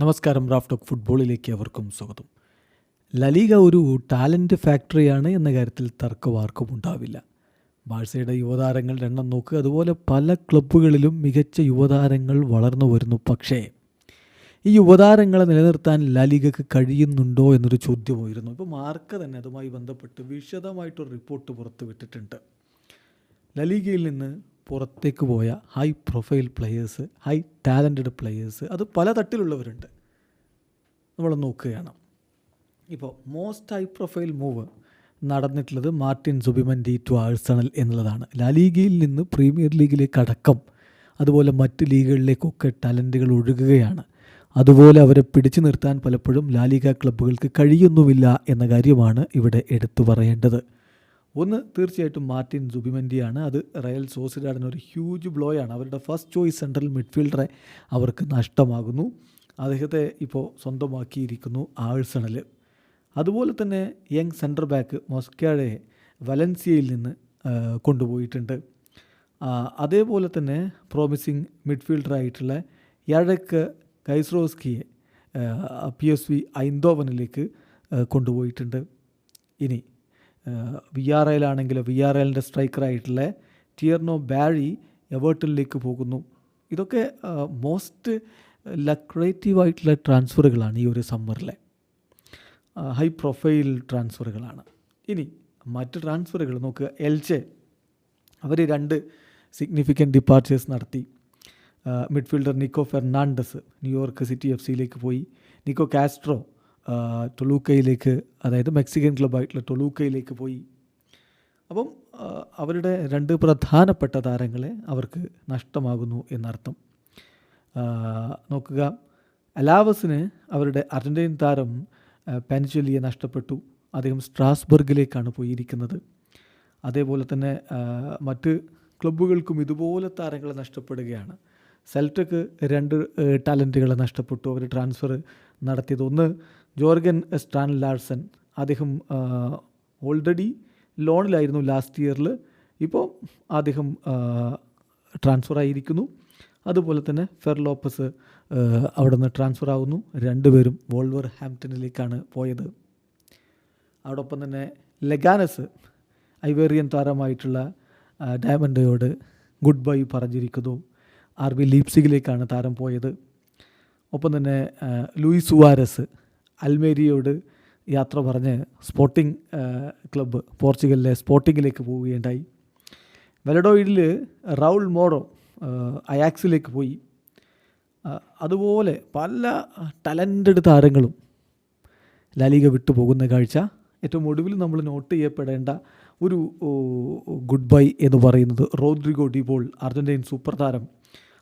നമസ്കാരം Raf talk ഫുട്ബോളിലേക്ക് അവർക്കും സ്വാഗതം. ലലീഗ ഒരു ടാലന്റ് ഫാക്ടറിയാണ് എന്ന കാര്യത്തിൽ തർക്കവാർക്കും ഉണ്ടാവില്ല. ബാഴ്സയുടെ യുവതാരങ്ങൾ എണ്ണം നോക്കുക അതുപോലെ പല ക്ലബ്ബുകളിലും മികച്ച യുവതാരങ്ങൾ വളർന്നു വരുന്നു. പക്ഷേ ഈ യുവതാരങ്ങളെ നിലനിർത്താൻ ലലീഗക്ക് കഴിയുന്നുണ്ടോ എന്നൊരു ചോദ്യമായിരുന്നു ഇപ്പോൾ മാർക്ക് തന്നെ അതുമായി ബന്ധപ്പെട്ട് വിശദമായിട്ടൊരു റിപ്പോർട്ട് പുറത്തുവിട്ടിട്ടുണ്ട്. ലലീഗയിൽ നിന്ന് പുറത്തേക്ക് പോയ high profile players high talented players അത് പല തട്ടിലുള്ളവരുണ്ട്. നമ്മൾ നോക്കുകയാണ്. ഇപ്പോൾ മോസ്റ്റ് ഹൈ പ്രൊഫൈൽ മൂവ് നടന്നിട്ടുള്ളത് മാർട്ടിൻ സുബിമൻഡി ടു ആഴ്സണൽ എന്നുള്ളതാണ്. ലാലീഗയിൽ നിന്ന് പ്രീമിയർ ലീഗിലേക്ക് അടക്കം അതുപോലെ മറ്റ് ലീഗുകളിലേക്കൊക്കെ ടാലന്റുകൾ ഒഴുകുകയാണ്. അതുപോലെ അവരെ പിടിച്ചു നിർത്താൻ പലപ്പോഴും ലാലിഗ ക്ലബ്ബുകൾക്ക് കഴിയുന്നുമില്ല എന്ന കാര്യമാണ് ഇവിടെ എടുത്തു പറയേണ്ടത്. ഒന്ന് തീർച്ചയായിട്ടും മാർട്ടിൻ സുബിമൻഡിയാണ് അത് റയൽ സോസിഡാഡിന് ഒരു ഹ്യൂജ് ബ്ലോ ആണ്. അവരുടെ ഫസ്റ്റ് ചോയ്സ് സെൻട്രൽ മിഡ്ഫീൽഡറെ അവർക്ക് നഷ്ടമാകുന്നു. അദ്ദേഹത്തെ ഇപ്പോൾ സ്വന്തമാക്കിയിരിക്കുന്നു ആഴ്സണൽ അതുപോലെ തന്നെ യങ് സെന്റർ ബാക്ക് മൊസ്കാഡെ വലൻസിയയിൽ നിന്ന് കൊണ്ടുപോയിട്ടുണ്ട്. അതേപോലെ തന്നെ പ്രോമിസിങ് മിഡ്ഫീൽഡറായിട്ടുള്ള യഴക്ക് കൈസ്രോസ്കിയെ പി എസ് വി ഐന്തോവനിലേക്ക് കൊണ്ടുപോയിട്ടുണ്ട്. ഇനി വി ആർ എയിലാണെങ്കിൽ വി ആർ എല്ലിന്റെ സ്ട്രൈക്കറായിട്ടുള്ള ടിയർനോ ബാരി എവേർട്ടണിലേക്ക് പോകുന്നു. ഇതൊക്കെ മോസ്റ്റ് ലക്രേറ്റീവ് ആയിട്ടുള്ള ട്രാൻസ്ഫറുകളാണ് ഈ ഒരു സമ്മറിലെ ഹൈ പ്രൊഫൈൽ ട്രാൻസ്ഫറുകളാണ് ഇനി മറ്റ് ട്രാൻസ്ഫറുകൾ നോക്കുക എൽചെ അവർ രണ്ട് സിഗ്നിഫിക്കന്റ് ഡിപ്പാർച്ചേഴ്സ് നടത്തി. Midfielder Nico Fernandez New York City F സിയിലേക്ക് പോയി. നിക്കോ കാസ്ട്രോ ടൊലൂക്കയിലേക്ക് അതായത് മെക്സിക്കൻ ക്ലബ്ബായിട്ടുള്ള ടൊലൂക്കയിലേക്ക് പോയി. അപ്പം അവരുടെ രണ്ട് പ്രധാനപ്പെട്ട താരങ്ങളെ അവർക്ക് നഷ്ടമാകുന്നു എന്നർത്ഥം. നോക്കുക. അലാവസിന് അവരുടെ അർജന്റീൻ താരം പെൻചൊല്ലിയെ നഷ്ടപ്പെട്ടു. അദ്ദേഹം സ്ട്രാസ്ബർഗിലേക്കാണ് പോയിരിക്കുന്നത്. അതേപോലെ തന്നെ മറ്റ് ക്ലബ്ബുകൾക്കും ഇതുപോലെ താരങ്ങളെ നഷ്ടപ്പെടുകയാണ്. സെൽറ്റക്ക് രണ്ട് ടാലന്റുകളെ നഷ്ടപ്പെട്ടു. അവർ ട്രാൻസ്ഫർ നടത്തിയത്. ഒന്ന് ജോർഗൻ സ്റ്റാൻ ലാർസൺ. അദ്ദേഹം ഓൾറെഡി ലോണിലായിരുന്നു ലാസ്റ്റ് ഇയറിൽ ഇപ്പോൾ അദ്ദേഹം ട്രാൻസ്ഫർ ആയിരിക്കുന്നു. അതുപോലെ തന്നെ ഫെർ ലോപ്പസ് അവിടെ നിന്ന് ട്രാൻസ്ഫർ ആവുന്നു. രണ്ടുപേരും വോൾവർ ഹാംപ്റ്റണിലേക്കാണ് പോയത്. അതോടൊപ്പം തന്നെ ലെഗാനസ് ഐവേറിയൻ താരമായിട്ടുള്ള ഡയമണ്ടയോട് ഗുഡ് ബൈ പറഞ്ഞിരിക്കുന്നു. ആർ ബി ലീപ്സിഗിലേക്കാണ് താരം പോയത്. ഒപ്പം തന്നെ ലൂയിസ് സുവാരസ് അൽമേരിയോട് യാത്ര പറഞ്ഞ് സ്പോർട്ടിംഗ് ക്ലബ്ബ് പോർച്ചുഗലിലെ സ്പോർട്ടിങ്ങിലേക്ക് പോവുകയുണ്ടായി. വെലഡോയിഡിൽ റൗൾ മോറോ അയാക്സിലേക്ക് പോയി. അതുപോലെ പല ടലന്റഡ് താരങ്ങളും ലാലിക വിട്ടു പോകുന്ന കാഴ്ച ഏറ്റവും ഒടുവിൽ നമ്മൾ നോട്ട് ചെയ്യപ്പെടേണ്ട ഒരു ഗുഡ് ബൈ എന്ന് പറയുന്നത് റോദ്രിഗോ ഡിബോൾ അർജന്റീൻ സൂപ്പർ താരം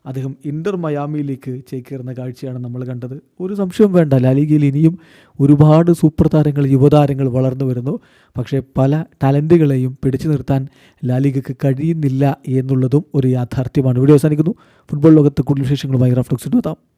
അദ്ദേഹം ഇന്റർ മയാമിയിലേക്ക് ചേക്കേറുന്ന കാഴ്ചയാണ് നമ്മൾ കണ്ടത്. ഒരു സംശയവും വേണ്ട ലാലിഗയിൽ ഇനിയും ഒരുപാട് സൂപ്പർ താരങ്ങൾ യുവതാരങ്ങൾ വളർന്നു വരുന്നു. പക്ഷേ പല ടാലന്റുകളെയും പിടിച്ചു നിർത്താൻ ലാലിഗയ്ക്ക് കഴിയുന്നില്ല എന്നുള്ളതും ഒരു യാഥാർത്ഥ്യമാണ്. വീഡിയോ അവസാനിക്കുന്നു. ഫുട്ബോൾ ലോകത്ത് കൂടുതൽ വിശേഷങ്ങളുമായി റഫ്ലക്സിന് എത്താം